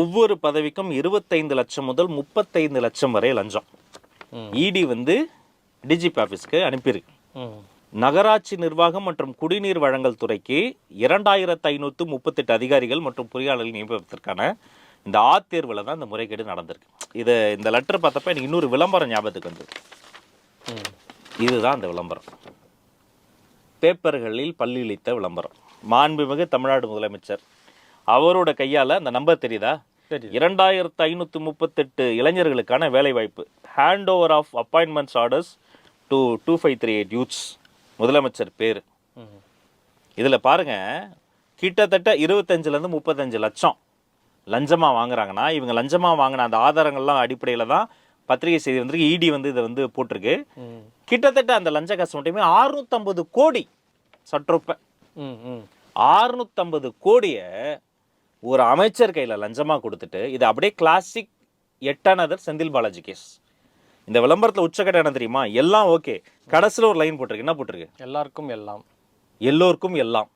ஒவ்வொரு பதவிக்கும் இருபத்தைந்து லட்சம் முதல் முப்பத்தைந்து லட்சம் வரை லஞ்சம். இடி வந்து டிஜிபி ஆஃபீஸ்க்கு அனுப்பியிருக்கு நகராட்சி நிர்வாகம் மற்றும் குடிநீர் வழங்கல் துறைக்கு இரண்டாயிரத்து ஐநூற்று முப்பத்தெட்டு அதிகாரிகள் மற்றும் பொறியாளர்கள் நியமிப்பதற்கான இந்த ஆத்தேர்வில் தான் இந்த முறைகேடு நடந்திருக்கு. இது இந்த லெட்டர் பார்த்தப்ப எனக்கு இன்னொரு விளம்பரம் ஞாபகத்துக்கு வந்தது. ம். இதுதான் அந்த விளம்பரம். பேப்பர்களில் பல்லிழித்த விளம்பரம். மாண்புமிகு தமிழ்நாடு முதலமைச்சர். அவரோட கையால் அந்த நம்பர் தெரியுதா? இரண்டாயிரத்து ஐநூற்று முப்பத்தெட்டு இளைஞர்களுக்கான வேலைவாய்ப்பு. Hand over of appointments orders to two five three eight youths முதலமைச்சர் பேர். இதில் பாருங்க கிட்டத்தட்ட இருபத்தஞ்சிலேருந்து முப்பத்தஞ்சு லட்சம் லஞ்சமாக வாங்குறாங்கன்னா இவங்க லஞ்சமாக வாங்கின அந்த ஆதாரங்கள்லாம் அடிப்படையில் தான் பத்திரிகை செய்தி வந்திருக்கு இடி வந்து இதை வந்து போட்டிருக்கு. கிட்டத்தட்ட அந்த லஞ்ச காசு மட்டுமே ஆறுநூத்தம்பது கோடி சற்றொப்ப. ஆறுநூத்தம்பது கோடியை ஒரு அமைச்சர் கையில் லஞ்சமாக கொடுத்துட்டு இது அப்படியே classic yet another Senthil Balaji case இந்த விளம்பரத்தில் உச்சக்கட்ட என்ன தெரியுமா? எல்லாம் ஓகே கடைசியில் ஒரு லைன் போட்டிருக்கு. என்ன போட்டிருக்கு? எல்லாருக்கும் எல்லாம். எல்லோருக்கும் எல்லாம்.